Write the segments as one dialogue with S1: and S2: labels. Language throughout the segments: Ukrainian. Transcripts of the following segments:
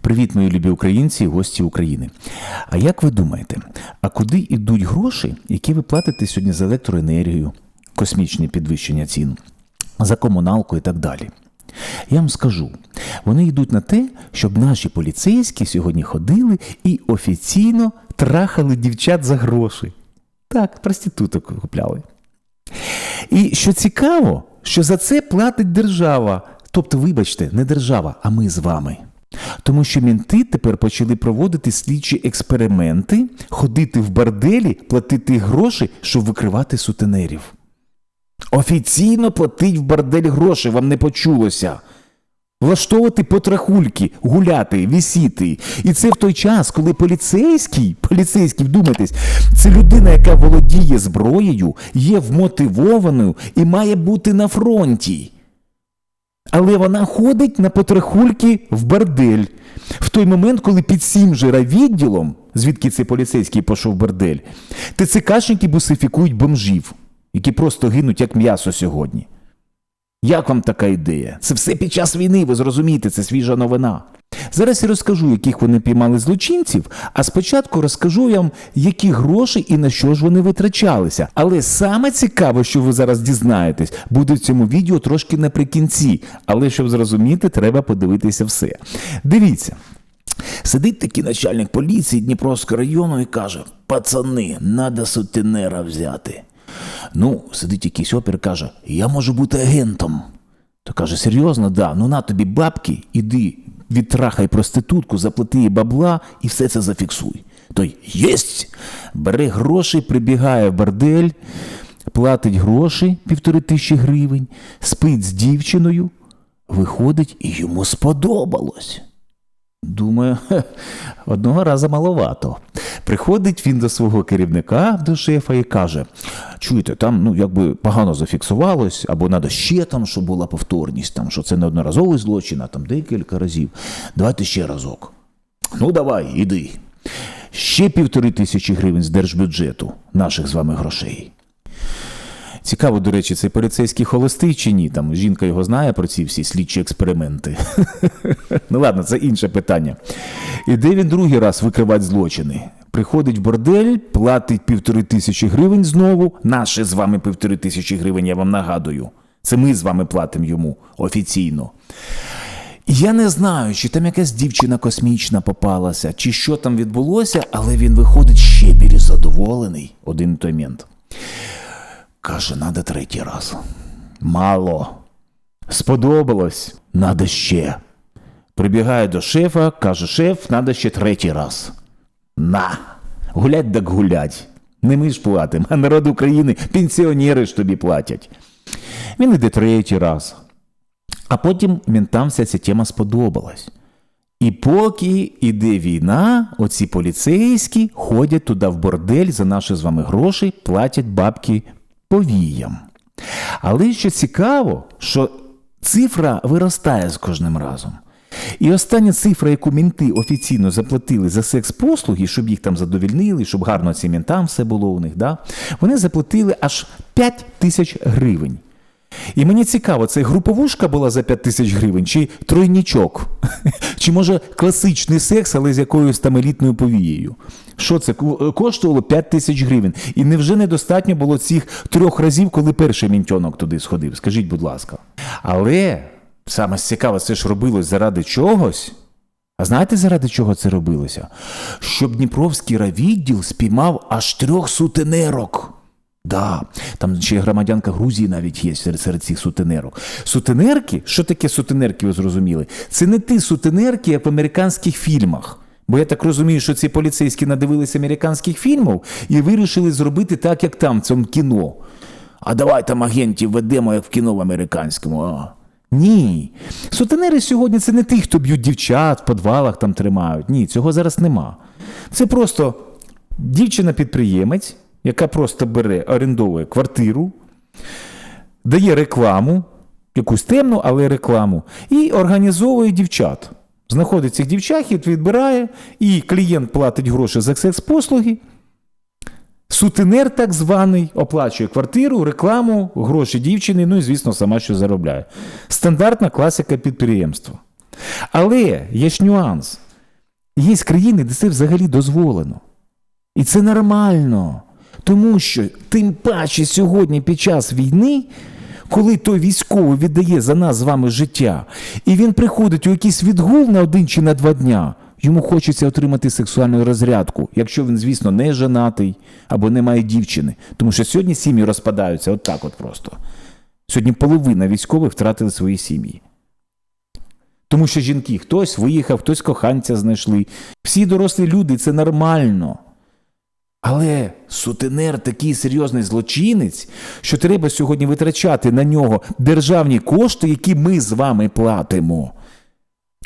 S1: Привіт, мої любі українці і гості України. А як ви думаєте, а куди йдуть гроші, які ви платите сьогодні за електроенергію, космічне підвищення цін, за комуналку і так далі? Я вам скажу, вони йдуть на те, щоб наші поліцейські сьогодні ходили і офіційно трахали дівчат за гроші. Так, проституток купляли. І що цікаво, що за це платить держава. Тобто, вибачте, не держава, а ми з вами. Тому що мінти тепер почали проводити слідчі експерименти, ходити в борделі, платити гроші, щоб викривати сутенерів. Офіційно платить в бордель гроші, вам не почулося. Влаштовувати потрахульки, гуляти, вісіти. І це в той час, коли поліцейський, поліцейський, вдумайтесь, це людина, яка володіє зброєю, є вмотивованою і має бути на фронті. Але вона ходить на потрахульки в бордель. В той момент, коли під сімжера відділом, звідки цей поліцейський пішов в бордель, ТЦКшники бусифікують бомжів, які просто гинуть як м'ясо сьогодні. Як вам така ідея? Це все під час війни, ви зрозумієте, це свіжа новина. Зараз я розкажу, яких вони піймали злочинців, а спочатку розкажу вам, які гроші і на що ж вони витрачалися. Але саме цікаве, що ви зараз дізнаєтесь, буде в цьому відео трошки наприкінці. Але щоб зрозуміти, треба подивитися все. Дивіться. Сидить такий начальник поліції Дніпровського району і каже: пацани, надо сутенера взяти. Ну, сидить якийсь опір, каже: Я можу бути агентом. То каже, серйозно, да, ну на тобі бабки, іди, відтрахай проститутку, заплати їй бабла і все це зафіксуй. Той єсть! Бере гроші, прибігає в бордель, платить гроші півтори тисячі гривень, спить з дівчиною, виходить і йому сподобалось. Думаю, одного разу маловато. Приходить він до свого керівника, до шефа, і каже: чуєте, там ну якби погано зафіксувалось, або треба ще там, щоб була повторність, там, що це не одноразовий злочин, а там декілька разів. Давайте ще разок. Ну, давай, іди. Ще півтори тисячі гривень з держбюджету наших з вами грошей. Цікаво, до речі, цей поліцейський холостий чи ні? Там жінка його знає про ці всі слідчі експерименти. ну ладно, це інше питання. Іде він другий раз викривати злочини. Приходить в бордель, платить півтори тисячі гривень знову. Наші з вами півтори тисячі гривень, я вам нагадую. Це ми з вами платимо йому офіційно. Я не знаю, чи там якась дівчина космічна попалася, чи що там відбулося, але він виходить ще більш задоволений один той мент. Каже, надо третій раз. Мало. Сподобалось, надо ще. Прибігає до шефа, каже, шеф, надо ще третій раз. На, гулять так гулять. Не ми ж платимо, а народ України, пенсіонери ж тобі платять. Він іде третій раз. А потім ментам вся ця тема сподобалась. І поки іде війна, оці поліцейські ходять туди в бордель за наші з вами гроші, платять бабки повіям. Але що цікаво, що цифра виростає з кожним разом. І остання цифра, яку мінти офіційно заплатили за секс-послуги, щоб їх там задовільнили, щоб гарно цим мінтам все було у них, да? вони заплатили аж 5 тисяч гривень. І мені цікаво, це груповушка була за 5 тисяч гривень, чи тройнічок, чи може класичний секс, але з якоюсь там елітною повією. Що це коштувало 5 тисяч гривень? І невже недостатньо було цих трьох разів, коли перший мінтьонок туди сходив? Скажіть, будь ласка. Але саме цікаве, це ж робилось заради чогось. А знаєте, заради чого це робилося? Щоб Дніпровський райвідділ спіймав аж трьох сутенерок. Да, там ще громадянка Грузії навіть є серед, серед цих сутенерок. Сутенерки, що таке сутенерки, ви зрозуміли? Це не ті сутенерки, як в американських фільмах. Бо я так розумію, що ці поліцейські надивилися американських фільмів і вирішили зробити так, як там, в цьому кіно. А давай там агентів ведемо, як в кіно в американському. А. Ні. Сутенери сьогодні це не ті, хто б'ють дівчат, в подвалах там тримають. Ні, цього зараз нема. Це просто дівчина-підприємець яка просто бере, орендовує квартиру, дає рекламу, якусь темну, але рекламу, і організовує дівчат. Знаходить цих дівчат, відбирає, і клієнт платить гроші за секс-послуги. Сутенер так званий оплачує квартиру, рекламу, гроші дівчини, ну і, звісно, сама що заробляє. Стандартна класика підприємства. Але є ж нюанс. Є країни, де це взагалі дозволено. І це нормально. Тому що тим паче сьогодні під час війни, коли той військовий віддає за нас з вами життя, і він приходить у якийсь відгул на один чи на два дня, йому хочеться отримати сексуальну розрядку, якщо він, звісно, не женатий або не має дівчини. Тому що сьогодні сім'ї розпадаються от так от просто. Сьогодні половина військових втратили свої сім'ї. Тому що жінки, хтось виїхав, хтось коханця знайшли. Всі дорослі люди, це нормально. Але сутенер такий серйозний злочинець, що треба сьогодні витрачати на нього державні кошти, які ми з вами платимо.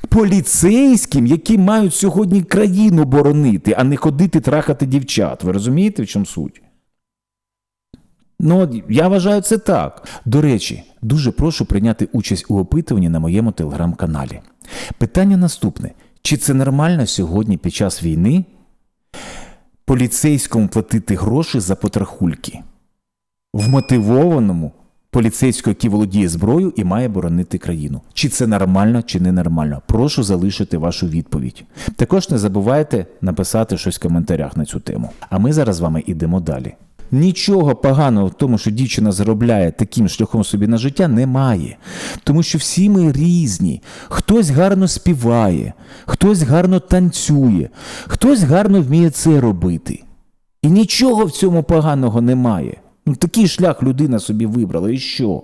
S1: Поліцейським, які мають сьогодні країну боронити, а не ходити трахати дівчат. Ви розумієте, в чому суть? Ну, я вважаю це так. До речі, дуже прошу прийняти участь у опитуванні на моєму телеграм-каналі. Питання наступне: чи це нормально сьогодні під час війни поліцейському платити гроші за потрахульки? Вмотивованому поліцейському, який володіє зброєю і має боронити країну. Чи це нормально, чи не нормально? Прошу залишити вашу відповідь. Також не забувайте написати щось в коментарях на цю тему. А ми зараз з вами йдемо далі. Нічого поганого в тому, що дівчина заробляє таким шляхом собі на життя, немає. Тому що всі ми різні. Хтось гарно співає, хтось гарно танцює, хтось гарно вміє це робити. І нічого в цьому поганого немає. Ну, такий шлях людина собі вибрала, і що?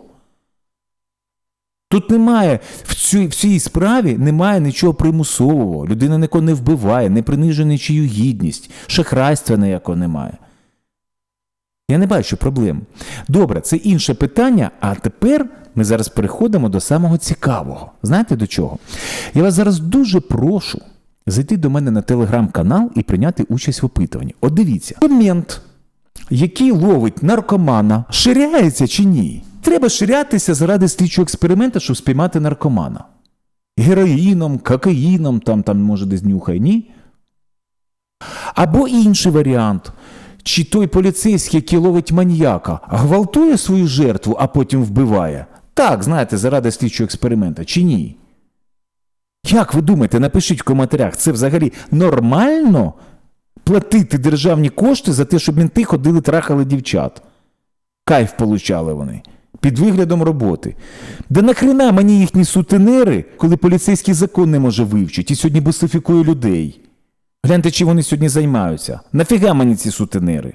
S1: Тут немає в цій, в цій справі немає нічого примусового. Людина нікого не вбиває, не принижує нічию гідність, шахрайства ніякого немає. Я не бачу проблем. Добре, це інше питання. А тепер ми зараз переходимо до самого цікавого. Знаєте до чого? Я вас зараз дуже прошу зайти до мене на телеграм-канал і прийняти участь в опитуванні. От дивіться, момент, який ловить наркомана, ширяється чи ні? Треба ширятися заради слідчого експерименту, щоб спіймати наркомана. Героїном, кокаїном, там, там може десь нюхає, ні? Або інший варіант. Чи той поліцейський, який ловить маньяка, гвалтує свою жертву, а потім вбиває? Так, знаєте, заради слідчого експеримента, чи ні? Як ви думаєте, напишіть в коментарях, це взагалі нормально платити державні кошти за те, щоб мінти ходили трахали дівчат? Кайф получали вони. Під виглядом роботи. Да нахрена мені їхні сутенери, коли поліцейський закон не може вивчити і сьогодні бусифікує людей? Гляньте, чи вони сьогодні займаються. Нафіга мені ці сутенери?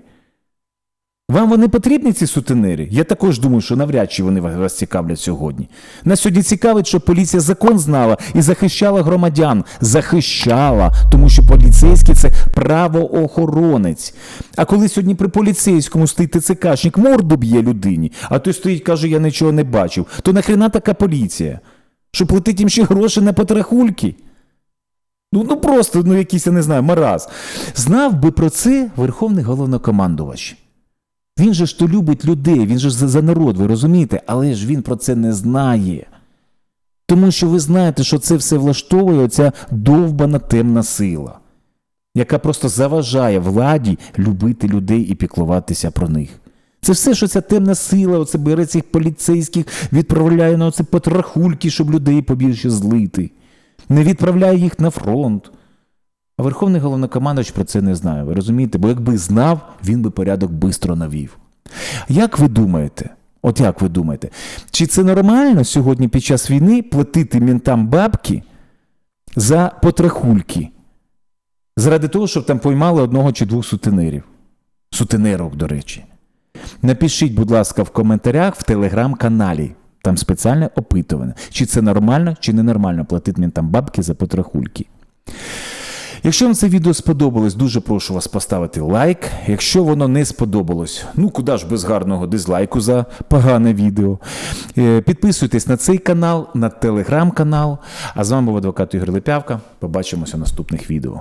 S1: Вам вони потрібні, ці сутенери? Я також думаю, що навряд чи вони вас цікавлять сьогодні. Нас сьогодні цікавить, що поліція закон знала і захищала громадян. Захищала, тому що поліцейський це правоохоронець. А коли сьогодні при поліцейському стоїть ТЦКшник, морду б'є людині, а той стоїть, каже, я нічого не бачив, то нахрена така поліція? Що платить їм ще гроші на потрахульки? Ну, ну просто, ну якийсь, я не знаю, мараз. Знав би про це Верховний головнокомандувач. Він же ж то любить людей, він же ж за, за народ, ви розумієте, але ж він про це не знає. Тому що ви знаєте, що це все влаштовує оця довбана темна сила, яка просто заважає владі любити людей і піклуватися про них. Це все, що ця темна сила, оце бере цих поліцейських, відправляє на оце потрахульки, щоб людей побільше злити не відправляє їх на фронт. А Верховний головнокомандувач про це не знає. Ви розумієте? Бо якби знав, він би порядок бистро навів. Як ви думаєте? От як ви думаєте, чи це нормально сьогодні під час війни платити мінтам бабки за потрахульки? Заради того, щоб там поймали одного чи двох сутенерів? Сутенерок, до речі. Напишіть, будь ласка, в коментарях в телеграм-каналі. Там спеціальне опитування, чи це нормально, чи не нормально платити мінтам бабки за потрахульки. Якщо вам це відео сподобалось, дуже прошу вас поставити лайк. Якщо воно не сподобалось, ну куди ж без гарного дизлайку за погане відео. Е, Підписуйтесь на цей канал, на телеграм-канал. А з вами був адвокат Ігор Лепявка. Побачимося в наступних відео.